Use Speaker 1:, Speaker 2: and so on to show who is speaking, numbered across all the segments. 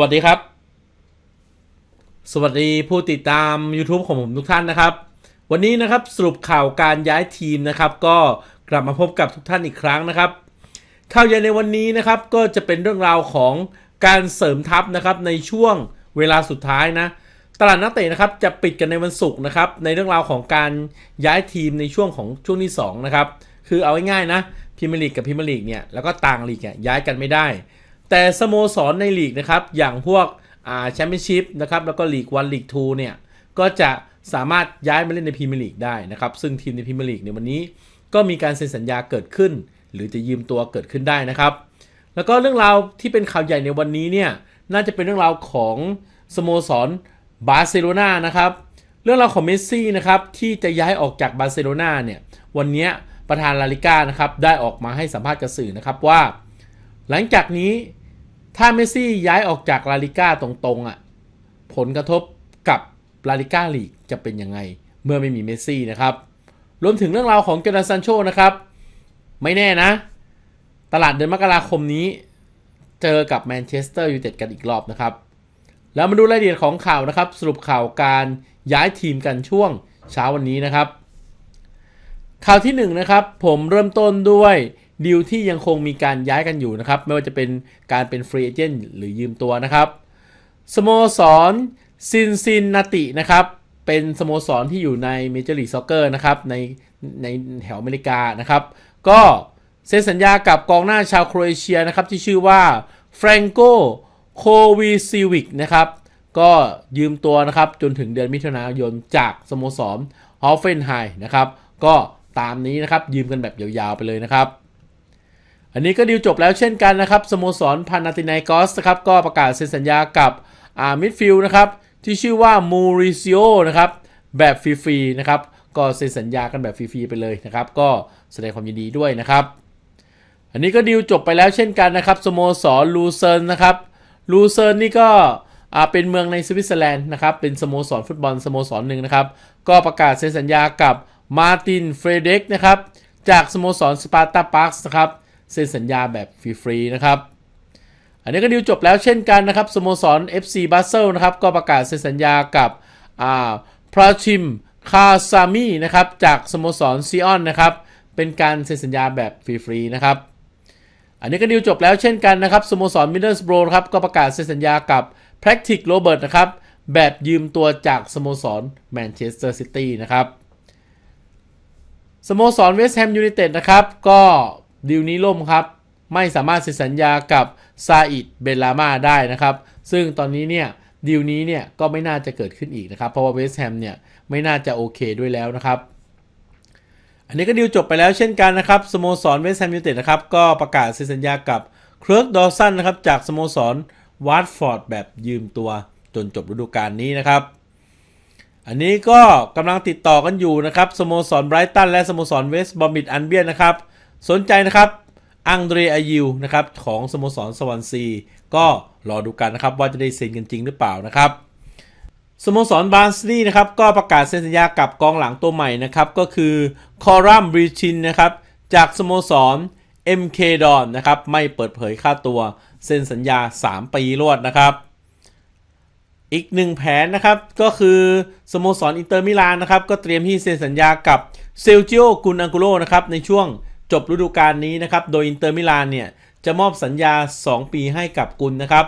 Speaker 1: วัสดีครับ สวัสดีผู้ติดตาม YouTube ของผมทุกท่านนะครับ วันนี้นะครับสรุปข่าวการย้ายทีมนะครับ ก็กลับมาพบกับทุกท่านอีกครั้งนะครับ ข่าวใหญ่ในวันนี้นะครับ ก็จะเป็นเรื่องราวของการเสริมทัพนะครับในช่วงเวลาสุดท้ายนะตลาดนักเตะนะครับจะปิดกันในวันศุกร์นะครับ ในเรื่องราวของการย้ายทีมในช่วงของช่วงที่สองนะครับคือเอาง่ายๆนะพรีเมียร์ลีกกับพรีเมียร์ลีกเนี่ยแล้วก็ต่างลีกเนี่ยย้ายกันไม่ได้ แต่สโมสรในลีกนะครับ อย่างพวกแชมเปี้ยนชิพนะครับ แล้วก็ลีกวันลีกทูเนี่ย ก็จะสามารถย้ายมาเล่นในพรีเมียร์ลีกได้นะครับ ซึ่งทีมในพรีเมียร์ลีกในวันนี้ก็มีการเซ็นสัญญาเกิดขึ้น หรือจะยืมตัวเกิดขึ้นได้นะครับ แล้วก็เรื่องราวที่เป็นข่าวใหญ่ในวันนี้เนี่ย น่าจะเป็นเรื่องราวของสโมสรบาร์เซโลนานะครับ เรื่องราวของเมสซี่นะครับที่จะย้ายออกจากบาร์เซโลนาเนี่ย วันนี้ประธานลาลิก้านะครับได้ออกมาให้สัมภาษณ์กับสื่อนะครับว่า หลังจากนี้ ถ้าเมสซี่ย้ายออกจากลาลิก้าตรงๆอะผลกระทบกับลาลิก้าลีกจะเป็นยังไง เมื่อไม่มีเมสซี่นะครับ รวมถึงเรื่องราวของเจอร์ซันโชนะครับ ไม่แน่นะ ตลาดเดือนมกราคมนี้เจอกับแมนเชสเตอร์ยูไนเต็ดกันอีกรอบนะครับ แล้วมาดูรายละเอียดของข่าวนะครับ สรุปข่าวการย้ายทีมกันช่วงเช้าวันนี้นะครับ ข่าวที่1นนะครับผมเริ่มต้นด้วย ดีลที่ยังคงมีการย้ายกันอยู่นะครับ ไม่ว่าจะเป็นการเป็นฟรีเอเจนต์หรือยืมตัวนะครับ สโมสรซินซินนาตินะครับ เป็นสโมสรที่อยู่ในเมเจอร์ลีกซ็อกเกอร์นะครับ ในในแถวอเมริกานะครับ ก็เซ็นสัญญากับกองหน้าชาวโครเอเชียนะครับ ที่ชื่อว่าแฟรงโกโควีซิวิกนะครับ ก็ยืมตัวนะครับ จนถึงเดือนมิถุนายนจากสโมสรฮอฟเฟนไฮนะครับ ก็ตามนี้นะครับยืมกันแบบยาวๆไปเลยนะครับ อันนี้ก็ดีลจบแล้วเช่นกันนะครับสโมสรพานาตินายกอสนะครับก็ประกาศเซ็นสัญญากับอ่ามิดฟิลด์นะครับที่ชื่อว่ามูริซิโอนะครับแบบฟรีๆนะครับก็เซ็นสัญญากันแบบฟรีๆไปเลยนะครับ ก็แสดงความยินดีด้วยนะครับ อันนี้ก็ดีลจบไปแล้วเช่นกันนะครับสโมสรลูเซิร์นนะครับลูเซิร์นนี่ก็อ่าเป็นเมืองในสวิตเซอร์แลนด์นะครับเป็นสโมสรฟุตบอลสโมสรหนึ่งนะครับก็ประกาศเซ็นสัญญากับมาร์ตินเฟรเด็กนะครับจากสโมสรสปาร์ตาปาร์คนะครับ เซ็นสัญญาแบบฟรีๆนะครับ อันนี้ก็ดีลจบแล้วเช่นกันนะครับสโมสร FC b a s e l นะครับก็ประกาศเซ็นสัญญากับอ่าพราชิมคาซามีนะครับจากสโมสรซีออนนะครับเป็นการเซ็นสัญญาแบบฟรีๆนะครับอันนี้ก็ดีลจบแล้วเช่นกันนะครับสโมสรมิดเดิลสโบรครับก็ประกาศเซ็นสัญญากับ p r a c t i c Robert นะครับแบบยืมตัวจากสโมสรแมนเชสเตอร์ซิตี้นะครับสโมสรเวสต์แฮมยูไนเต็ดนะครับก็ ดีลนี้ล่มครับ ไม่สามารถเซ็นสัญญากับซาอิดเบลามาได้นะครับ ซึ่งตอนนี้เนี่ยดีลนี้เนี่ยก็ไม่น่าจะเกิดขึ้นอีกนะครับ เพราะว่าเวสต์แฮมเนี่ยไม่น่าจะโอเคด้วยแล้วนะครับ อันนี้ก็ดีลจบไปแล้วเช่นกันนะครับสโมสรเวสต์แฮมยูไนเต็ดนะครับก็ประกาศเซ็นสัญญากับเคร์กดอสันนะครับจากสโมสรวาร์ดฟอร์ดแบบยืมตัวจนจบฤดูกาลนี้นะครับ อันนี้ก็กำลังติดต่อกันอยู่นะครับสโมสรไบรตันและสโมสรเวสต์บอมบิดอันเบียนนะครับ สนใจนะครับ อังเดรอายิวนะครับ ของสโมสรสวอนซีก็รอดูกันนะครับ ว่าจะได้เซ็นกันจริงหรือเปล่านะครับสโมสรบาร์นสลีย์นะครับก็ประกาศเซ็นสัญญากับกองหลังตัวใหม่นะครับ ก็คือคอรัมบริชินนะครับ จากสโมสร MK ดอนนะครับ ไม่เปิดเผยค่าตัวเซ็นสัญญา 3 ปีรวดนะครับ อีกหนึ่งแผนนะครับ ก็คือสโมสรอินเตอร์มิลานนะครับ ก็เตรียมที่เซ็นสัญญากับเซลจิโอกุนอังกุโรนะครับ ในช่วง จบฤดูกาลนี้นะครับ โดยอินเตอร์มิลานเนี่ยจะมอบสัญญา 2 ปีให้กับกุลนะครับ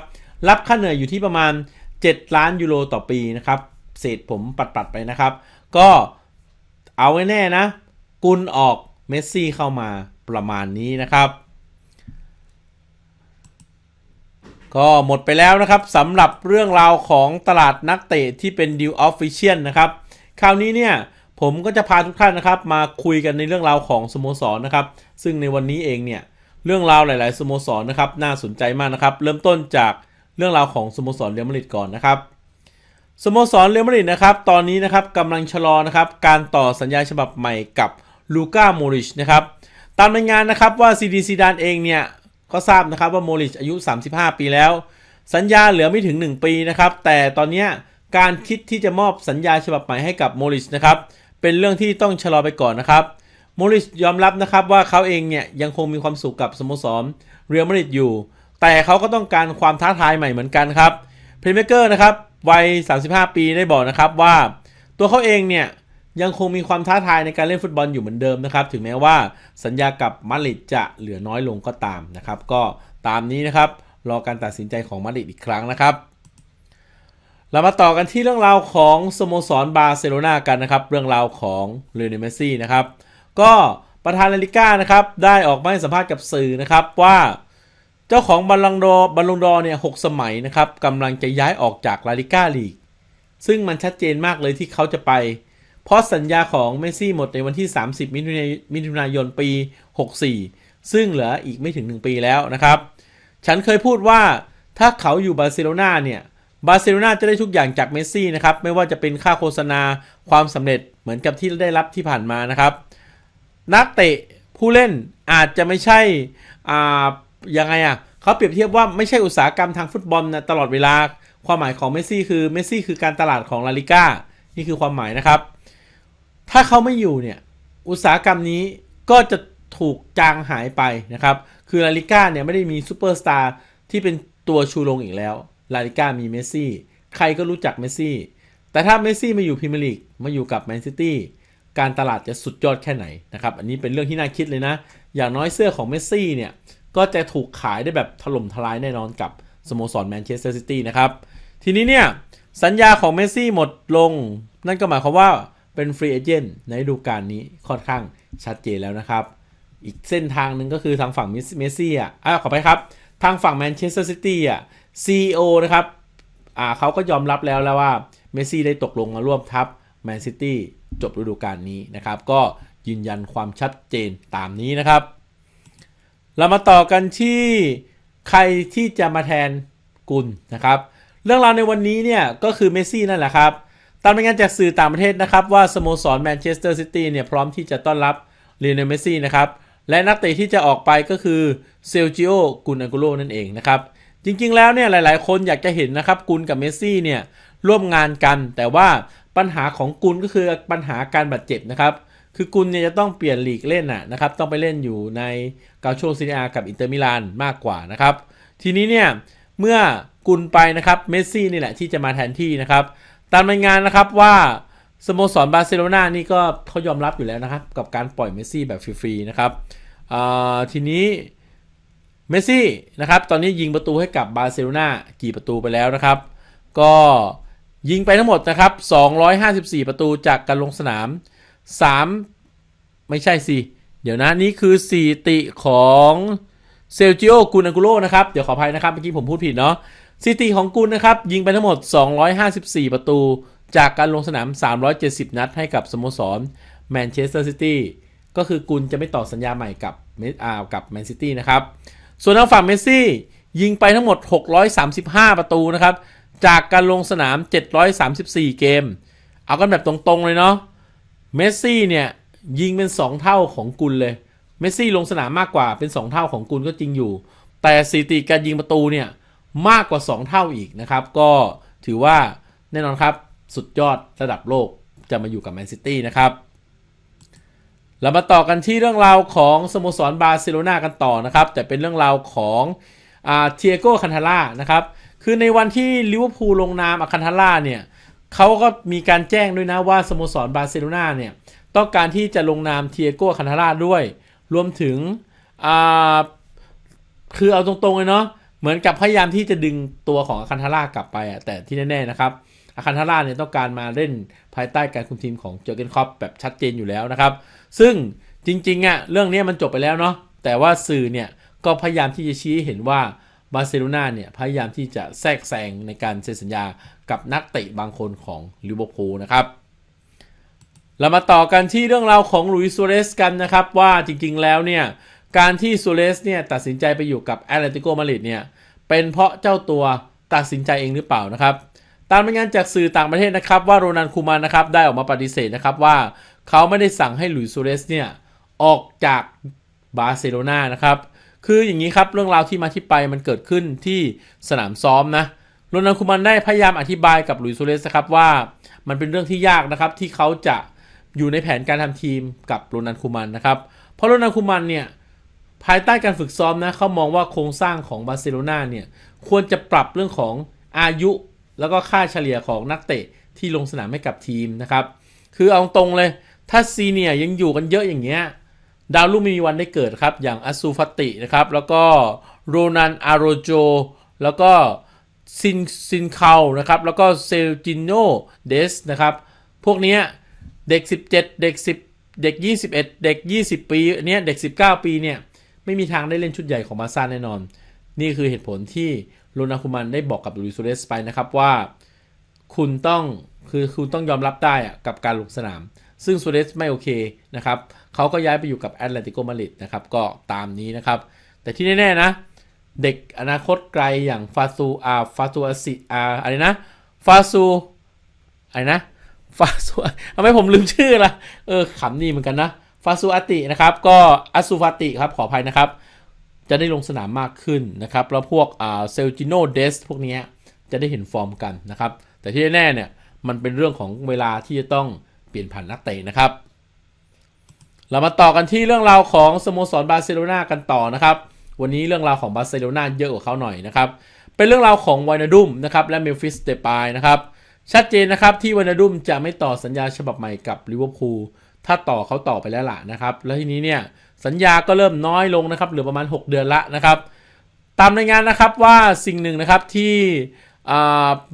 Speaker 1: รับค่าเหนื่อยอยู่ที่ประมาณ 7 ล้านยูโรต่อปีนะครับ เศษผมปัดๆไปนะครับ ก็เอาไว้แน่นะ กุลออกเมสซี่เข้ามาประมาณนี้นะครับ ก็หมดไปแล้วนะครับสำหรับเรื่องราวของตลาดนักเตะที่เป็นดิวออฟฟิเชียลนะครับ คราวนี้เนี่ย ผมก็จะพาทุกท่านนะครับ มาคุยกันในเรื่องราวของสโมสรนะครับ ซึ่งในวันนี้เองเนี่ยเรื่องราวหลาย ๆ สโมสรนะครับน่าสนใจมากนะครับ เริ่มต้นจากเรื่องราวของสโมสรเรอัลมาดริดก่อนนะครับสโมสรเรอัลมาดริดนะครับตอนนี้นะครับกำลังชะลอนะครับการต่อสัญญาฉบับใหม่กับลูก้าโมริชนะครับตามรายงานนะครับว่าซีดีซีดานเองเนี่ยก็ทราบนะครับว่าโมริชอายุ 35 ปีแล้ว สัญญาเหลือไม่ถึง 1 ปีนะครับแต่ตอนนี้การคิดที่จะมอบสัญญาฉบับใหม่ให้กับโมริชนะครับ เป็นเรื่องที่ต้องชะลอไปก่อนนะครับโมริชยอมรับนะครับว่าเขาเองเนี่ยยังคงมีความสุขกับสโมสรเรอัลมาดริดอยู่ แต่เขาก็ต้องการความท้าทายใหม่เหมือนกันครับเพลย์เมเกอร์นะครับวัย 35 ปีได้บอกนะครับว่า ตัวเขาเองเนี่ยยังคงมีความท้าทายในการเล่นฟุตบอลอยู่เหมือนเดิมนะครับ ถึงแม้ว่าสัญญากับมาดริดจะเหลือน้อยลงก็ตามนะครับ ก็ตามนี้นะครับ รอการตัดสินใจของมาดริดอีกครั้งนะครับ เรามาต่อกันที่เรื่องราวของสโมสรบาร์เซโลนากันนะครับ เรื่องราวของเลโอเนเมซี่นะครับ ก็ประธานลาลิก้านะครับ ได้ออกมาให้สัมภาษณ์กับสื่อนะครับว่าเจ้าของบอลลังโดบอลลงดอเนี่ยหกสมัยนะครับกำลังจะย้ายออกจากลาลิก้าลีก ซึ่งมันชัดเจนมากเลยที่เขาจะไป เพราะสัญญาของเมซี่หมดในวันที่ 30 มิถุนายมิถุนายนปี 64 ซึ่งเหลืออีกไม่ถึง 1 ปีแล้วนะครับ ฉันเคยพูดว่าถ้าเขาอยู่บาร์เซโลนาเนี่ย บาร์เซโลนาจะได้ทุกอย่างจากเมสซี่นะครับไม่ว่าจะเป็นค่าโฆษณาความสำเร็จเหมือนกับที่ได้รับที่ผ่านมานะครับ นักเตะผู้เล่นอาจจะไม่ใช่อ่ายังไงอะเขาเปรียบเทียบว่าไม่ใช่อุตสาหกรรมทางฟุตบอลนะตลอดเวลา ความหมายของเมสซี่คือเมสซี่คือการตลาดของลาลิก้านี่คือความหมายนะครับ ถ้าเขาไม่อยู่เนี่ยอุตสาหกรรมนี้ก็จะถูกจางหายไปนะครับ คือลาลิก้าเนี่ยไม่ได้มีซูเปอร์สตาร์ที่เป็นตัวชูโรงอีกแล้ว ลาลิก้ามีเมสซี่ ใครก็รู้จักเมสซี่ แต่ถ้าเมสซี่มาอยู่พรีเมียร์ลีกมาอยู่กับแมนซิตี้การตลาดจะสุดยอดแค่ไหนนะครับ อันนี้เป็นเรื่องที่น่าคิดเลยนะ อย่างน้อยเสื้อของเมสซี่เนี่ย ก็จะถูกขายได้แบบถล่มทลายแน่นอนกับสโมสรแมนเชสเตอร์ซิตี้นะครับ ทีนี้เนี่ย สัญญาของเมสซี่หมดลง นั่นก็หมายความว่าเป็นฟรีเอเจนต์ในฤดูกาลนี้ค่อนข้างชัดเจนแล้วนะครับ อีกเส้นทางหนึ่งก็คือทางฝั่งเมสซี่อะอะขอไปครับ ทางฝั่งแมนเชสเตอร์ซิตี้อะ ซีโอนะครับอ่าเขาก็ยอมรับแล้วแล้วว่าเมสซี่ได้ตกลงมาร่วมทัพแมนซิตี้จบฤดูกาลนี้นะครับ ก็ยืนยันความชัดเจนตามนี้นะครับ เรามาต่อกันที่ใครที่จะมาแทนกุลนะครับ เรื่องราวในวันนี้เนี่ยก็คือเมสซี่นั่นแหละครับตามรายงานจากสื่อต่างประเทศนะครับว่าสโมสรแมนเชสเตอร์ซิตี้เนี่ยพร้อมที่จะต้อนรับเลโอเนลเมสซี่นะครับและนักเตะที่จะออกไปก็คือเซลจิโอกุนอากุโลนั่นเองนะครับ จริงๆแล้วเนี่ยหลายๆ คนอยากจะเห็นนะครับกุลกับเมสซี่เนี่ยร่วมงานกัน แต่ว่าปัญหาของกุลก็คือปัญหาการบาดเจ็บนะครับคือกุลเนี่ยจะต้องเปลี่ยนลีกเล่นน่ะนะครับต้องไปเล่นอยู่ในกาโชซีเนียกับอินเตอร์มิลานมากกว่านะครับทีนี้เนี่ยเมื่อกุลไปนะครับเมสซี่นี่แหละที่จะมาแทนที่นะครับตามรายงานนะครับว่าสโมสรบาร์เซโลนานี่ก็เขายอมรับอยู่แล้วนะครับกับการปล่อยเมสซี่แบบฟรีๆนะครับทีนี้ เมสซี่นะครับตอนนี้ยิงประตูให้กับบาร์เซโลนากี่ประตูไปแล้วนะครับ ก็ยิงไปทั้งหมดนะครับ 254 ประตูจากการลงสนาม 3 ไม่ใช่สิเดี๋ยวนะนี่คือสถิติของเซลจิโอกุนอากุโลนะครับ เดี๋ยวขออภัยนะครับเมื่อกี้ผมพูดผิดเนาะสถิติของกุนนะครับ ยิงไปทั้งหมด 254 ประตู จากการลงสนาม 370 นัดให้กับสโมสรแมนเชสเตอร์ซิตี้ก็คือกุนจะไม่ต่อสัญญาใหม่กับเมอากับแมนซิตี้นะครับ ส่วนทางฝั่งเมสซี่ ยิงไปทั้งหมด 635 ประตูนะครับ จากการลงสนาม 734 เกม เอากันแบบตรงๆเลยเนาะเมสซี่เนี่ยยิงเป็น 2 เท่าของกุลเลยเมสซี่ลงสนามมากกว่าเป็น 2 เท่าของกุลก็จริงอยู่ แต่สถิติการยิงประตูเนี่ยมากกว่า 2 เท่าอีกนะครับ ก็ถือว่าแน่นอนครับสุดยอดระดับโลกจะมาอยู่กับแมนซิตี้นะครับ เรามาต่อกันที่เรื่องราวของสโมสรบาร์เซโลนากันต่อนะครับ แต่เป็นเรื่องราวของอาเทียโกคันทาร่านะครับ คือในวันที่ลิเวอร์พูลลงนามอคันทาร่าเนี่ยเขาก็มีการแจ้งด้วยนะว่าสโมสรบาร์เซโลนาเนี่ยต้องการที่จะลงนามเทียโกคันทาร่าด้วย รวมถึงคือเอาตรงๆเลยเนาะเหมือนกับพยายามที่จะดึงตัวของอาคันทาร่ากลับไปอะแต่ที่แน่ๆนะครับอาคันทาร่าเนี่ยต้องการมาเล่นภายใต้การคุมทีมของเจอเกนคอปแบบชัดเจนอยู่แล้วนะครับ ซึ่งจริงๆอะเรื่องนี้มันจบไปแล้วเนาะแต่ว่าสื่อเนี่ยก็พยายามที่จะชี้เห็นว่าบาร์เซโลนาเนี่ยพยายามที่จะแทรกแซงในการเซ็นสัญญากับนักเตะบางคนของลิเวอร์พูลนะครับ เรามาต่อกันที่เรื่องราวของลุยส์ซัวเรสกันนะครับว่าจริงๆแล้วเนี่ยการที่ซัวเรสเนี่ยตัดสินใจไปอยู่กับแอตเลติโกมาดริดเนี่ยเป็นเพราะเจ้าตัวตัดสินใจเองหรือเปล่านะครับ ตามรายงานจากสื่อต่างประเทศนะครับว่าโรนันคูมานนะครับได้ออกมาปฏิเสธนะครับว่า เขาไม่ได้สั่งให้หลุยส์ซัวเรสเนี่ยออกจากบาร์เซโลนานะครับคืออย่างนี้ครับเรื่องราวที่มาที่ไปมันเกิดขึ้นที่สนามซ้อมนะโรนัลด์คูมันได้พยายามอธิบายกับหลุยส์โซเลสครับว่ามันเป็นเรื่องที่ยากนะครับที่เขาจะอยู่ในแผนการทำทีมกับโรนัลด์คูมันนะครับเพราะโรนัลด์คูมันเนี่ยภายใต้การฝึกซ้อมนะเขามองว่าโครงสร้างของบาร์เซโลนาเนี่ยควรจะปรับเรื่องของอายุ แล้วก็ค่าเฉลี่ยของนักเตะที่ลงสนามให้กับทีมนะครับคือเอาตรงเลย ถ้าซีเนียยังอยู่กันเยอะอย่างเงี้ยดาวรุ่งไม่มีวันได้เกิดครับ อย่างอัสซูฟตินะครับ แล้วก็โรนันอาโรโจ แล้วก็ซินซินเคานะครับ แล้วก็เซลจิโนเดสนะครับ พวกนี้เด็ก 17 เด็ก 10 เด็ก 21 เด็ก 20 ปีเนี้ยเด็ก 19 ปีเนี่ย ไม่มีทางได้เล่นชุดใหญ่ของมาซ่าแน่นอน นี่คือเหตุผลที่โรนาคุมันได้บอกกับลุยซูเรสไปนะครับว่า คุณต้องคือคุณต้องยอมรับได้อะกับการลงสนาม ซึ่งซูเรสไม่โอเคนะครับเขาก็ย้ายไปอยู่กับแอตเลติโกมาดริดนะครับก็ตามนี้นะครับ แต่ที่แน่ๆนะ เด็กอนาคตไกลอย่างฟาซูอาฟาซูอาซิอาอะไรนะฟาซูอะไรนะฟาซูทำไมผมลืมชื่อละเออขำดีเหมือนกันนะฟาซูอาตินะครับก็อัสซูฟาติครับขออภัยนะครับ จะได้ลงสนามมากขึ้นนะครับ แล้วพวกอ่าเซลจิโนเดสพวกนี้จะได้เห็นฟอร์มกันนะครับ แต่ที่แน่ๆเนี่ยมันเป็นเรื่องของเวลาที่จะต้อง ปลี่ยนผ่านนักเตะนะครับ เรามาต่อกันที่เรื่องราวของสโมสรบาร์เซโลนากันต่อนะครับ วันนี้เรื่องราวของบาร์เซโลนาเยอะกว่าเขาหน่อยนะครับ เป็นเรื่องราวของวานาดุมนะครับและเมลฟิสเดปายนะครับ ชัดเจนนะครับที่วานาดุมจะไม่ต่อสัญญาฉบับใหม่กับลิเวอร์พูลถ้าต่อเขาต่อไปแล้วล่ะนะครับ แล้วทีนี้เนี่ยสัญญาก็เริ่มน้อยลงนะครับเหลือประมาณ 6 เดือนละนะครับ ตามรายงานนะครับว่าสิ่งหนึ่งนะครับที่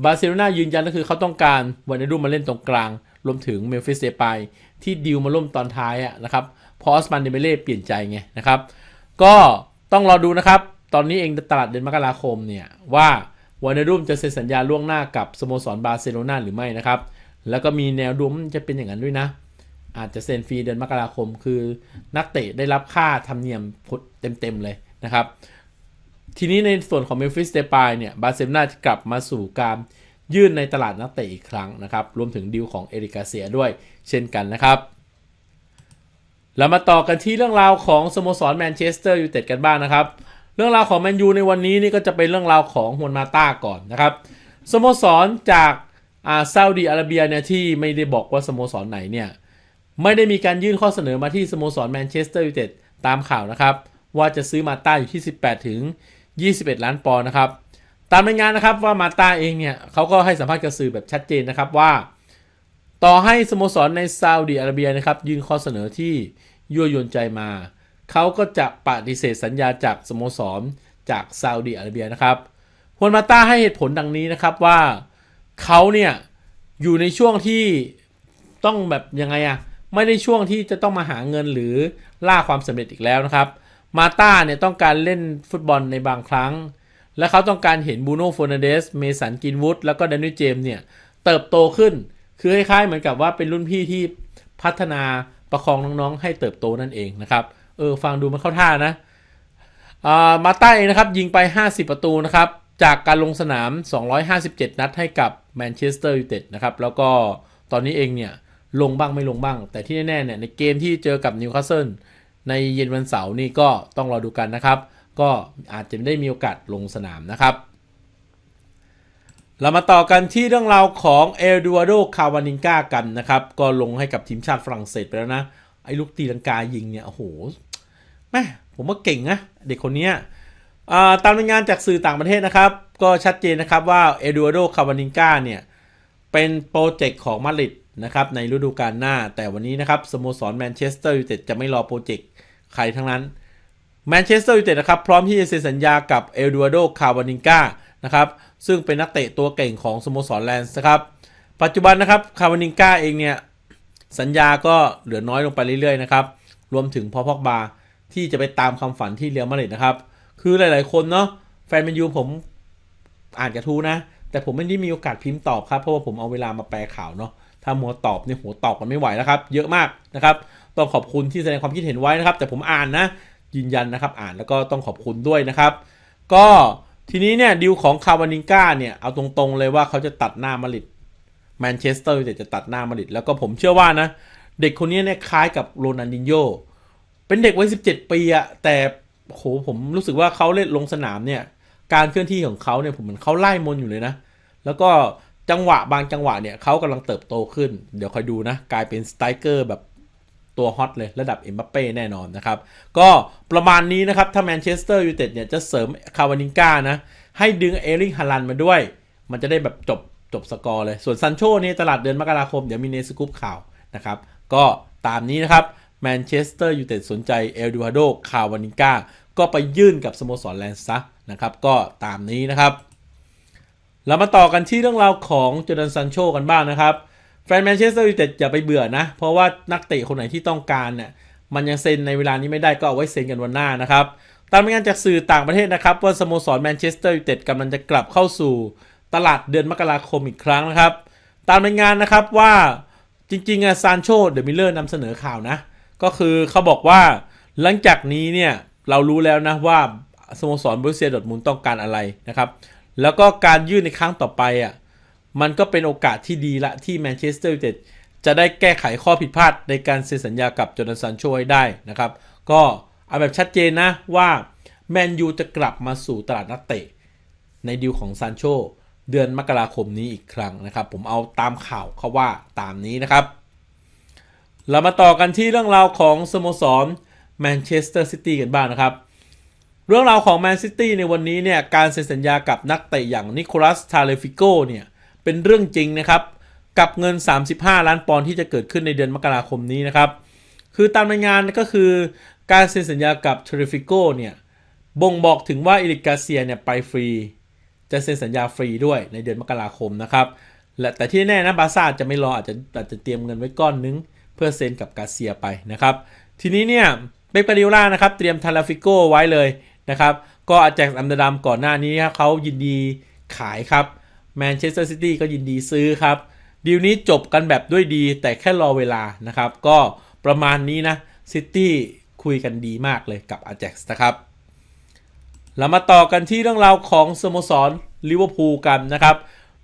Speaker 1: บาร์เซโลนายืนยันก็คือเขาต้องการวานาดุมมาเล่นตรงกลาง รวมถึงเมลฟิสเดปายที่ดิวมาล่มตอนท้ายอะนะครับเพออสมันเดเบเล่เปลี่ยนใจไงนะครับ ก็ต้องรอดูนะครับ ตอนนี้เองตลาดเดือนมกราคมเนี่ยว่าวานาดุมจะเซ็นสัญญาล่วงหน้ากับสโมสรบาร์เซโลนาหรือไม่นะครับ แล้วก็มีแนวโน้มจะเป็นอย่างนั้นด้วยนะ อาจจะเซ็นฟรีเดือนมกราคม คือนักเตะได้รับค่าธรรมเนียมเต็มๆเลยนะครับ ทีนี้ในส่วนของเมฟิสเดปายเนี่ยบาร์เซโลนาจะกลับมาสู่การ ยื่นในตลาดนักเตะอีกครั้งนะครับ รวมถึงดีลของเอริกาเซียด้วยเช่นกันนะครับเรามาต่อกันที่เรื่องราวของสโมสรแมนเชสเตอร์ยูไนเต็ดกันบ้างนะครับ เรื่องราวของแมนยูในวันนี้นี่ก็จะเป็นเรื่องราวของฮวนมาต้าก่อนนะครับสโมสรจากอาซาอุดีอาระเบียเนี่ยที่ไม่ได้บอกว่าสโมสรไหนเนี่ยไม่ได้มีการยื่นข้อเสนอมาที่สโมสรแมนเชสเตอร์ยูไนเต็ดตามข่าวนะครับ ว่าจะซื้อมาต้าอยู่ที่ 18 ถึง 21 ล้านปอนด์นะครับ ตามรายงานนะครับว่ามาตาเองเนี่ยเขาก็ให้สัมภาษณ์กับสื่อแบบชัดเจนนะครับว่า ต่อให้สโมสรในซาอุดีอาระเบียนะครับยื่นข้อเสนอที่ยั่วยวนใจมา เขาก็จะปฏิเสธสัญญาจากสโมสรจากซาอุดีอาระเบียนะครับฮวนมาตาให้เหตุผลดังนี้นะครับว่าเขาเนี่ยอยู่ในช่วงที่ต้องแบบยังไงอะไม่ได้ช่วงที่จะต้องมาหาเงินหรือล่าความสำเร็จอีกแล้วนะครับ มาตาเนี่ยต้องการเล่นฟุตบอลในบางครั้ง และเขาต้องการเห็นบูโน่โฟนเดส เมสันกินวูดแล้วก็แดนนี่เจมส์เนี่ย เติบโตขึ้น คือคล้ายๆเหมือนกับว่าเป็นรุ่นพี่ที่พัฒนาประคองน้องๆ ให้เติบโตนั่นเองนะครับ เออ ฟังดูมันเข้าท่านะามาต้นะครับ ยิงไป 50 ประตูนะครับ จากการลงสนาม 257 นัดให้กับแมนเชสเตอร์ยูไนเต็ดนะครับ แล้วก็ตอนนี้เองเนี่ย ลงบ้างไม่ลงบ้าง แต่ที่แน่ๆเนี่ยในเกมที่เจอกับนิวคาสเซิลในเย็นวันเสาร์นี่ก็ต้องรอดูกันนะครับ ก็อาจจะได้มีโอกาสลงสนามนะครับเรามาต่อกันที่เรื่องราวของเอลดูอาโดคาวานิงกากันนะครับ ก็ลงให้กับทีมชาติฝรั่งเศสไปแล้วนะ ไอ้ลูกตีลังกายิงเนี่ย โอ้โหแม่ผมว่าเก่งนะ เด็กคนนี้ตามรายงานจากสื่อต่างประเทศนะครับ ก็ชัดเจนนะครับว่าเอลดูอาโดคาวานิงกาเนี่ย เป็นโปรเจกต์ของมาดริดนะครับ ในฤดูกาลหน้า แต่วันนี้นะครับสโมสรแมนเชสเตอร์ยูไนเต็ดจะไม่รอโปรเจกต์ใครทั้งนั้น แมนเชสเตอร์ยูไนเต็ดนะครับพร้อมที่จะเซ็นสัญญากับเอลดูอาโดคาวานิงกานะครับซึ่งเป็นนักเตะตัวเก่งของสโมสรแลนส์นะครับ ปัจจุบันนะครับคาวานิงกาเองเนี่ยสัญญาก็เหลือน้อยลงไปเรื่อยๆนะครับรวมถึงพอพอกบาที่จะไปตามความฝันที่เรียลมาดริดนะครับ คือหลายๆคนเนาะแฟนแมนยูผมอ่านกระทู้นะ แต่ผมไม่ได้มีโอกาสพิมพ์ตอบครับ เพราะว่าผมเอาเวลามาแปลข่าวเนาะถ้ามัวตอบเนี่ยโหตอบกันไม่ไหวแล้วครับ เยอะมากนะครับ ต้องขอบคุณที่แสดงความคิดเห็นไว้นะครับ แต่ผมอ่านนะ ยืนยันนะครับอ่านแล้วก็ต้องขอบคุณด้วยนะครับ ก็ทีนี้เนี่ยดิวของคาวานิงกาเนี่ยเอาตรงๆเลยว่าเขาจะตัดหน้ามาริดแมนเชสเตอร์จะตัดหน้ามาริดแล้วก็ผมเชื่อว่านะ เด็กคนนี้เนี่ยคล้ายกับโรนันดินโยเป็นเด็กวัย17 ปีอะแต่โหผมรู้สึกว่าเขาเล่นลงสนามเนี่ย การเคลื่อนที่ของเขาเนี่ยผมเหมือนเขาไล่มนอยู่เลยนะ แล้วก็จังหวะบางจังหวะเนี่ยเขากำลังเติบโตขึ้น เดี๋ยวคอยดูนะ กลายเป็นสไตรเกอร์แบบ ตัวฮอตเลยระดับเอ็มบัปเป้แน่นอนนะครับ ก็ประมาณนี้นะครับ ถ้าแมนเชสเตอร์ยูไนเต็ดเนี่ยจะเสริมคาวานิงกานะ ให้ดึงเอริงฮาลันมาด้วย มันจะได้แบบจบจบสกอร์เลย ส่วนซันโชนี่ตลาดเดือนมกราคม เดี๋ยวมีเนสกุปข่าวนะครับ ก็ตามนี้นะครับแมนเชสเตอร์ยูไนเต็ดสนใจเอลดูฮาโดคาวานิงกาก็ไปยื่นกับสโมสรแลนซ์ซะนะครับก็ตามนี้นะครับ เรามาต่อกันที่เรื่องราวของเจอร์แดนซันโชกันบ้างนะครับ แฟนแมนเชสเตอร์ยูไนเต็ดอย่าไปเบื่อนะ เพราะว่านักเตะคนไหนที่ต้องการเนี่ยมันยังเซ็นในเวลานี้ไม่ได้ก็เอาไว้เซ็นกันวันหน้านะครับตามรายงานจากสื่อต่างประเทศนะครับว่าสโมสรแมนเชสเตอร์ยูไนเต็ดกำลังจะกลับเข้าสู่ตลาดเดือนมกราคมอีกครั้งนะครับ ตามรายงานนะครับว่าจริงๆอะซานโชเดอะมิลเลอร์นำเสนอข่าวนะ ก็คือเขาบอกว่าหลังจากนี้เนี่ยเรารู้แล้วนะว่าสโมสรบรูเซียดอทมุนต้องการอะไรนะครับ แล้วก็การยื่นในครั้งต่อไปอะ มันก็เป็นโอกาสที่ดีละที่แมนเชสเตอร์ยูไนเต็ดจะได้แก้ไขข้อผิดพลาดในการเซ็นสัญญากับโจนาธานซานโชให้ได้นะครับ ก็เอาแบบชัดเจนนะว่าแมนยูจะกลับมาสู่ตลาดนักเตะ ในดีลของซานโชเดือนมกราคมนี้อีกครั้งนะครับ ผมเอาตามข่าวเขาว่าตามนี้นะครับ เรามาต่อกันที่เรื่องราวของสโมสรแมนเชสเตอร์ซิตี้กันบ้างนะครับ เรื่องราวของแมนซิตี้ในวันนี้เนี่ยการเซ็นสัญญากับนักเตะอย่างนิโคลัสทาเลฟิโกเนี่ย เป็นเรื่องจริงนะครับกับเงิน 35 ล้านปอนด์ที่จะเกิดขึ้นในเดือนมกราคมนี้นะครับ คือตามรายงานก็คือการเซ็นสัญญากับเทาเลฟิโกเนี่ยบ่งบอกถึงว่าอิริกาเซียเนี่ยไปฟรี จะเซ็นสัญญาฟรีด้วยในเดือนมกราคมนะครับและแต่ที่แน่นะบาซ่าจะไม่รออาจจะอาจจะเตรียมเงินไว้ก้อนนึง เพื่อเซ็นกับกาเซียไปนะครับ ทีนี้เนี่ยเบปาริโอล่านะครับเตรียมทาราฟิโกไว้เลยนะครับ ก็อาแจกอัมเดอร์ดัมก่อนหน้านี้เขายินดีขายครับ แมนเชสเตอร์ซิตี้ก็ยินดีซื้อครับดีลนี้จบกันแบบด้วยดีแต่แค่รอเวลานะครับ ก็ประมาณนี้นะซิตี้คุยกันดีมากเลยกับอาแจ็กซ์นะครับเรามาต่อกันที่เรื่องราวของสโมสรลิเวอร์พูลกันนะครับ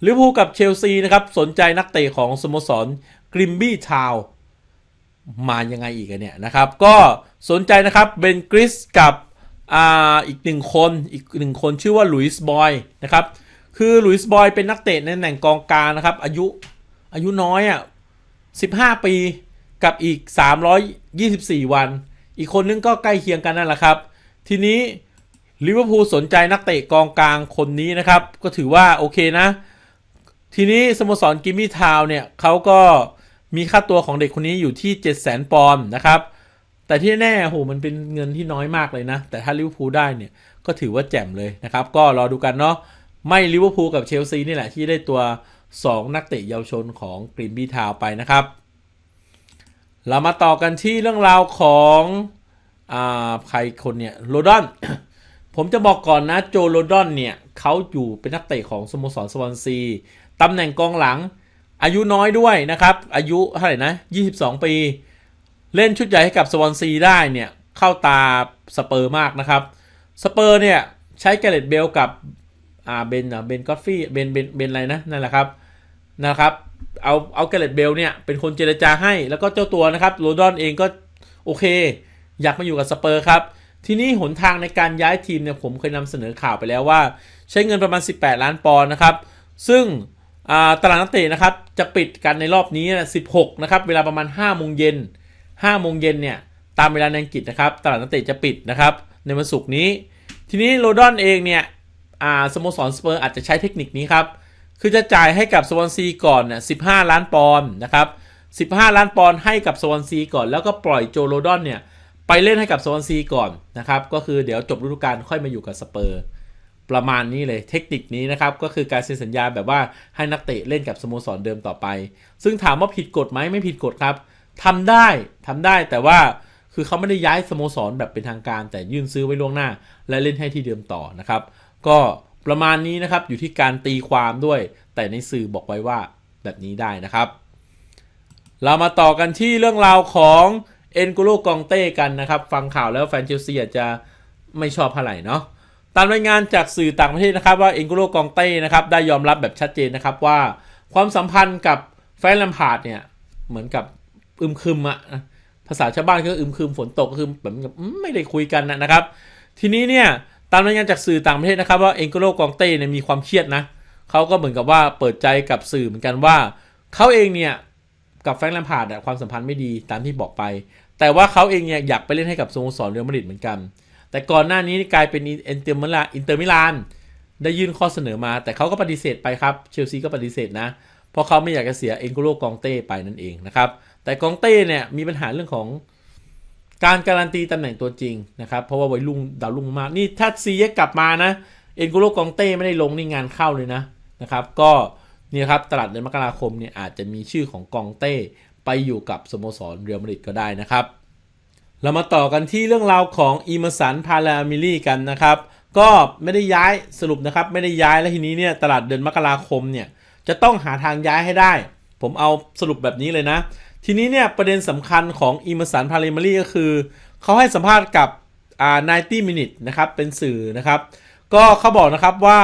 Speaker 1: ลิเวอร์พูลกับเชลซีนะครับสนใจนักเตะของสโมสรกริมบี้ทาวมายังไงอีกเนี่ยนะครับก็สนใจนะครับเบนกริสกับอ่าอีกหนึ่งคนอีกหนึ่งคนชื่อว่าลุยส์บอยนะครับ คือลุยส์บอยเป็นนักเตะในตำแหน่งกองกลางนะครับ อายุอายุน้อยอะ15ปีกับอีก324วัน อีกคนนึงก็ใกล้เคียงกันนั่นแหละครับ ทีนี้ลิเวอร์พูลสนใจนักเตะกองกลางคนนี้นะครับ ก็ถือว่าโอเคนะ ทีนี้สโมสรกิมมี่ทาวเนี่ยเขาก็มีค่าตัวของเด็กคนนี้อยู่ที่ 7 0 0 0 0 0ปอนด์นะครับ แต่ที่แน่โหมันเป็นเงินที่น้อยมากเลยนะ แต่ถ้าลิเวอร์พูลได้เนี่ย ก็ถือว่าแจ่มเลยนะครับ ก็รอดูกันเนาะ ไม่ลิเวอร์พูลกับเชลซีนี่แหละที่ได้ตัว 2 นักเตะเยาวชนของกรีนบีทาวไปนะครับ เรามาต่อกันที่เรื่องราวของอ่าใครคนเนี่ยโรดอน ผมจะบอกก่อนนะโจโรดอนเนี่ยเขาอยู่เป็นนักเตะของสโมสรสวอนซีตำแหน่งกองหลัง อายุน้อยด้วยนะครับ อายุเท่าไหร่นะ 22 ปี เล่นชุดใหญ่ให้กับสวอนซีได้เนี่ยเข้าตาสเปอร์มากนะครับ สเปอร์เนี่ยใช้แกเรตเบลกับ อ่าเบนอะเบนกอฟฟี่เบนเบนเบนอะไรนะนั่นแหละครับนะครับ เอาเอาแกเรตเบลเนี่ยเป็นคนเจรจาให้แล้วก็เจ้าตัวนะครับโรดอนเองก็โอเค อยากมาอยู่กับสเปอร์ครับ ทีนี้หนทางในการย้ายทีมเนี่ยผมเคยนำเสนอข่าวไปแล้วว่า ใช้เงินประมาณ 18 ล้านปอนด์นะครับ ซึ่งตลาดนักเตะนะครับจะปิดกันในรอบนี้ 16 นะครับ เวลาประมาณ 5 โมงเย็น 5 โมงเย็นเนี่ยตามเวลาในอังกฤษนะครับ ตลาดนักเตะจะปิดนะครับในวันศุกร์นี้ ทีนี้โรดอนเองเนี่ย สโมสรสเปอร์อาจจะใช้เทคนิคนี้ครับ คือจะจ่ายให้กับสวอนซีก่อนเนี่ย15ล้านปอนด์นะครับ15 ล้านปอนด์ให้กับสวอนซีก่อน แล้วก็ปล่อยโจโรดอนเนี่ยไปเล่นให้กับสวอนซีก่อนนะครับก็คือเดี๋ยวจบฤดูกาลค่อยมาอยู่กับสเปอร์ประมาณนี้เลยเทคนิคนี้นะครับ ก็คือการเซ็นสัญญาแบบว่าให้นักเตะเล่นกับสโมสรเดิมต่อไป ซึ่งถามว่าผิดกฎไหมไม่ผิดกฎครับทำได้ทำได้แต่ว่าคือเขาไม่ได้ย้ายสโมสรแบบเป็นทางการ แต่ยื่นซื้อไว้ล่วงหน้า และเล่นให้ที่เดิมต่อนะครับ ก็ประมาณนี้นะครับอยู่ที่การตีความด้วย แต่ในสื่อบอกไว้ว่าแบบนี้ได้นะครับ เรามาต่อกันที่เรื่องราวของเอ็นกูโลกองเต้กันนะครับ ฟังข่าวแล้วแฟนเชลซีอาจจะไม่ชอบเท่าไหร่เนาะตามรายงานจากสื่อต่างประเทศนะครับว่าเอ็นกูโลกองเต้นะครับได้ยอมรับแบบชัดเจนนะครับว่าความสัมพันธ์กับแฟนลัมพาร์ดเนี่ยเหมือนกับอึมครึมอะภาษาชาวบ้านก็อึมครึมฝนตกก็คือแบบไม่ได้คุยกันนะครับ ทีนี้เนี่ย ตามรายงานจากสื่อต่างประเทศนะครับว่าเอ็นกูโลกองเต้เนี่ยมีความเครียดนะเขาก็เหมือนกับว่าเปิดใจกับสื่อเหมือนกันว่าเขาเองเนี่ยกับแฟรงค์แลมพาร์ดความสัมพันธ์ไม่ดีตามที่บอกไป แต่ว่าเขาเองเนี่ยอยากไปเล่นให้กับสโมสรเรอัลมาดริดเหมือนกัน แต่ก่อนหน้านี้กลายเป็นอินเตอร์มิลานอินเตอร์มิลานได้ยื่นข้อเสนอมา แต่เขาก็ปฏิเสธไปครับเชลซีก็ปฏิเสธนะเพราะเขาไม่อยากจะเสียเอ็นโกโลกองเต้ไปนั่นเองนะครับแต่กองเต้เนี่ยมีปัญหาเรื่องของ การการันตีตำแหน่งตัวจริงนะครับ เพราะว่าไวรุ่งดาวรุ่งมากนี่ถ้าซีเยกลับมานะเอ็นโกโลกองเต้ไม่ได้ลงนี่งานเข้าเลยนะนะครับ ก็เนี่ยครับตลาดเดือนมกราคมเนี่ยอาจจะมีชื่อของกองเต้ไปอยู่กับสโมสรเรอัลมาดริดก็ได้นะครับ เรามาต่อกันที่เรื่องราวของอีเมสันพารามิลี่กันนะครับ ก็ไม่ได้ย้ายสรุปนะครับ ไม่ได้ย้ายแล้วทีนี้เนี่ยตลาดเดือนมกราคมเนี่ยจะต้องหาทางย้ายให้ได้ ผมเอาสรุปแบบนี้เลยนะ ทีนี้เนี่ยประเด็นสำคัญของอีเมสันพารามิลี่ก็คือ เขาให้สัมภาษณ์กับอ่า90 minutes นะครับเป็นสื่อนะครับ ก็เขาบอกนะครับว่า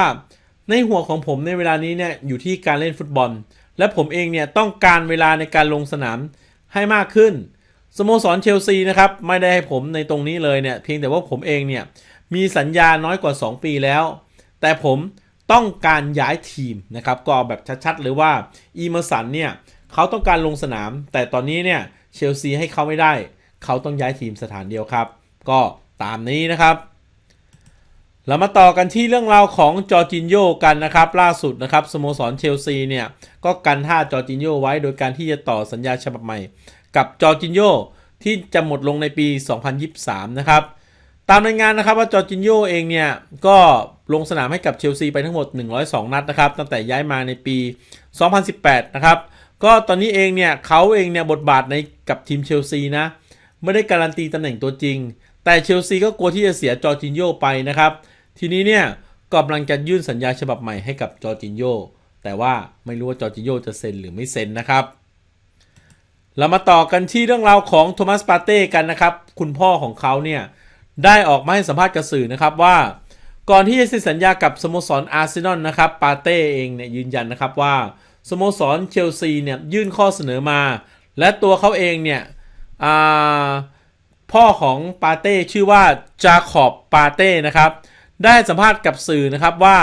Speaker 1: ในหัวของผมในเวลานี้เนี่ยอยู่ที่การเล่นฟุตบอล และผมเองเนี่ยต้องการเวลาในการลงสนามให้มากขึ้นสโมสรเชลซีนะครับไม่ได้ให้ผมในตรงนี้เลยเนี่ยเพียงแต่ว่าผมเองเนี่ยมีสัญญาน้อยกว่า 2 ปีแล้ว แต่ผมต้องการย้ายทีมนะครับก็แบบชัดๆเลยว่าอีเมอร์สันเนี่ย เขาต้องการลงสนาม แต่ตอนนี้เนี่ยเชลซีให้เขาไม่ได้ เขาต้องย้ายทีมสถานเดียวครับ ก็ตามนี้นะครับเรามาต่อกันที่เรื่องราวของจอร์จินโยกันนะครับ ล่าสุดนะครับสโมสรเชลซีเนี่ยก็กันท่าจอร์จินโยไว้โดยการที่จะต่อสัญญาฉบับใหม่ กับจอร์จินโยที่จะหมดลงในปี 2023 นะครับ ตามรายงานนะครับว่าจอร์จินโยเองเนี่ยก็ลงสนามให้กับเชลซีไปทั้งหมด 102 นัดนะครับ ตั้งแต่ย้ายมาในปี 2018 นะครับ ก็ตอนนี้เองเนี่ยเขาเองเนี่ยบทบาทในกับทีมเชลซีนะไม่ได้การันตีตำแหน่งตัวจริง แต่เชลซีก็กลัวที่จะเสียจอร์จินโยไปนะครับ ทีนี้เนี่ยกำลังจะยื่นสัญญาฉบับใหม่ให้กับจอร์จินโยแต่ว่าไม่รู้ว่าจอร์จินโยจะเซ็นหรือไม่เซ็นนะครับ เรามาต่อกันที่เรื่องราวของโทมัสปาเต้กันนะครับ คุณพ่อของเขาเนี่ยได้ออกมาให้สัมภาษณ์กับสื่อนะครับว่า ก่อนที่จะเซ็นสัญญากับสโมสรอาร์เซนอลนะครับปาเต้เองเนี่ยยืนยันนะครับว่า สโมสรเชลซีเนี่ยยื่นข้อเสนอมา และตัวเขาเองเนี่ยพ่อของปาเต้ชื่อว่าจาคอบปาเต้นะครับ ได้สัมภาษณ์กับสื่อนะครับว่า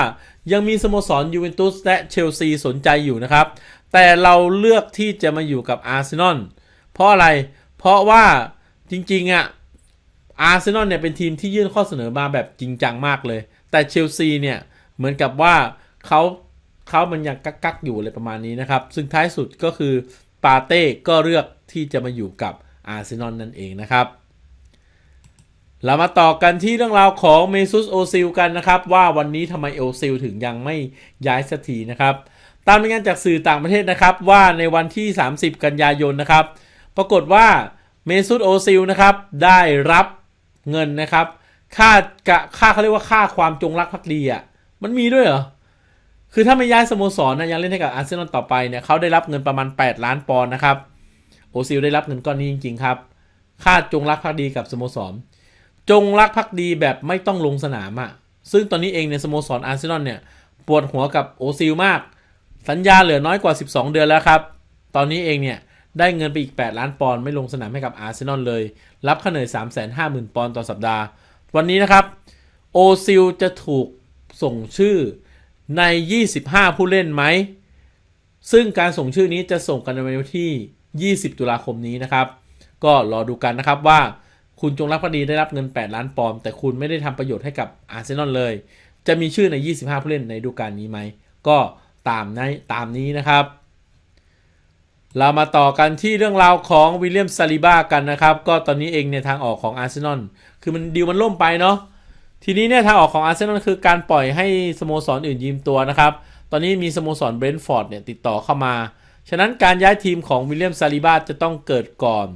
Speaker 1: ยังมีสโมสรยูเวนตุสและเชลซีสนใจอยู่นะครับ แต่เราเลือกที่จะมาอยู่กับอาร์เซนอลเพราะอะไร เพราะว่าจริงๆอะ่ะอาร์เซนอลเนี่ยเป็นทีมที่ยื่นข้อเสนอมาแบบจริงจังมากเลย แต่เชลซีเนี่ยเหมือนกับว่าเขา เขามันยังกักๆอยู่อะไรประมาณนี้นะครับ ซึ่งท้ายสุดก็คือปาเต้ก็เลือกที่จะมาอยู่กับอาร์เซนอลนั่นเองนะครับ เรามาต่อกันที่เรื่องราวของเมซุสโอซิลกันนะครับ ว่าวันนี้ทำไมโอซิลถึงยังไม่ย้ายสักทีนะครับ ตามรายงานจากสื่อต่างประเทศนะครับว่าในวันที่ 30 กันยายนนะครับ ปรากฏว่าเมซุสโอซิลนะครับได้รับเงินนะครับ ค่ากะค่าเขาเรียกว่าค่าความจงรักภักดีอะมันมีด้วยเหรอ คือถ้าไม่ย้ายสโมสรนะยังเล่นให้กับอาร์เซนอลต่อไปเนี่ยเขาได้รับเงินประมาณ 8 ล้านปอนด์นะครับโอซิลได้รับเงินก้อนนี้จริงๆครับ ค่าจงรักภักดีกับสโมสร จงรักภักดีแบบไม่ต้องลงสนามอะ่ะซึ่งตอนนี้เองเนี่ยสโมสรอาร์เซนอลเนี่ยปวดหัวกับโอซิลมาก สัญญาเหลือน้อยกว่า 12 เดือนแล้วครับ ตอนนี้เองเนี่ยได้เงินไปอีก 8 ล้านปอนด์ไม่ลงสนามให้กับอาร์เซนอลเลย รับค่าเหนื่อย 350,000 ปอนด์ต่อสัปดาห์ วันนี้นะครับโอซิลจะถูกส่งชื่อ ใน 25 ผู้เล่นไหม ซึ่งการส่งชื่อนี้จะส่งกันในวันที่ 20 ตุลาคมนี้นะครับ ก็รอดูกันนะครับว่าคุณจงรักภักดีได้รับเงิน 8 ล้านปอนด์แต่คุณไม่ได้ทำประโยชน์ให้กับอาร์เซนอลเลย จะมีชื่อใน 25 ผู้เล่นในดูกาลนี้ไหม ก็ตามในตามนี้นะครับ เรามาต่อกันที่เรื่องราวของวิลเลียมซาลิบ้ากันนะครับ ก็ตอนนี้เองเนี่ยทางออกของอาร์เซนอลคือมันดีลมันล่มไปเนาะ ทีนี้เนี่ยทางออกของอาร์เซนอลคือการปล่อยให้สโมสรออื่นยืมตัวนะครับ ตอนนี้มีสโมสรเบรนท์ฟอร์ดเนี่ยติดต่อเข้ามา ฉะนั้นการย้ายทีมของวิลเลียมซาลิบาจะต้องเกิดก่อน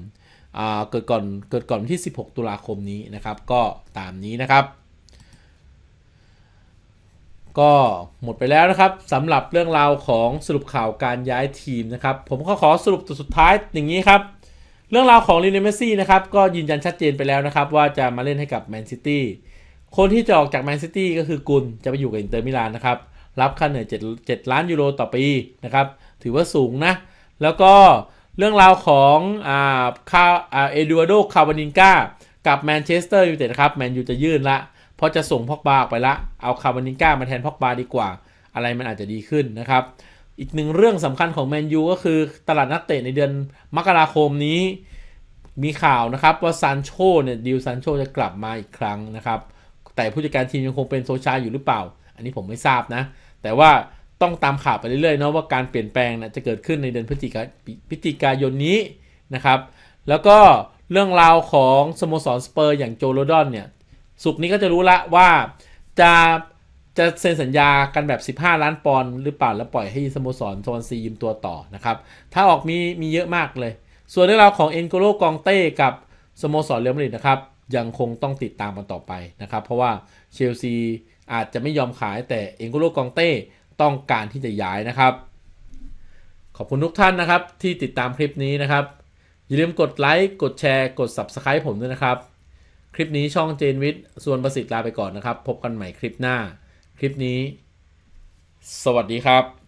Speaker 1: อ่าเกิดก่อนเกิดก่อนที่ 16 ตุลาคมนี้นะครับ ก็ตามนี้นะครับ ก็หมดไปแล้วนะครับสำหรับเรื่องราวของสรุปข่าวการย้ายทีมนะครับ ผมก็ขอสรุปตัวสุดท้ายอย่างนี้ครับเรื่องราวของลิเนเมซี่นะครับก็ยืนยันชัดเจนไปแล้วนะครับ ว่าจะมาเล่นให้กับแมนซิตี้ คนที่จะออกจากแมนซิตี้ก็คือกุลจะไปอยู่กับอินเตอร์มิลานนะครับ รับค่าเหนื่อย7 7ล้านยูโรต่อปีนะครับ ถือว่าสูงนะ แล้วก็เรื่องราวของอ่าคาอ่าเอดูอาโดคาวานินกากับแมนเชสเตอร์ยูไนเต็ดครับแมนยูจะยื่นละ เพราะจะส่งพอกบาออกไปละ เอาคาวานินกามาแทนพอกบาดีกว่า อะไรมันอาจจะดีขึ้นนะครับ อีกหนึ่งเรื่องสำคัญของแมนยูก็คือตลาดนักเตะในเดือนมกราคมนี้มีข่าวนะครับว่าซานโชเนี่ยดิวซานโชจะกลับมาอีกครั้งนะครับ แต่ผู้จัดการทีมยังคงเป็นโซชาอยู่หรือเปล่า อันนี้ผมไม่ทราบนะ แต่ว่าต้องตามข่าวไปเรื่อยๆเนาะว่าการเปลี่ยนแปลงนะจะเกิดขึ้นในเดือนพฤศจิกาพฤศจิกายนนี้นะครับ แล้วก็เรื่องราวของสโมสรสเปอร์อย่างโจโรดอนเนี่ยสุกนี้ก็จะรู้ละว่าจะจะเซ็นสัญญากันแบบ 15 ล้านปอนด์หรือเปล่าแล้วปล่อยให้สโมสรโซนซียืมตัวต่อนะครับ ถ้าออกมีมีเยอะมากเลย ส่วนเรื่องราวของเอ็นโกโลกองเต้กับสโมสรเรอัลมาดริดนะครับ ยังคงต้องติดตามกันต่อไปนะครับ เพราะว่าเชลซีอาจจะไม่ยอมขายแต่เอ็นโกโลกองเต้ต้องการที่จะย้ายนะครับ ขอบคุณทุกท่านนะครับ ที่ติดตามคลิปนี้นะครับ อย่าลืมกดไลค์กดแชร์กด Subscribe ผมด้วยนะครับ คลิปนี้ช่องเจนวิทย์ส่วนประสิทธิ์ลาไปก่อนนะครับ พบกันใหม่คลิปหน้า คลิปนี้ สวัสดีครับ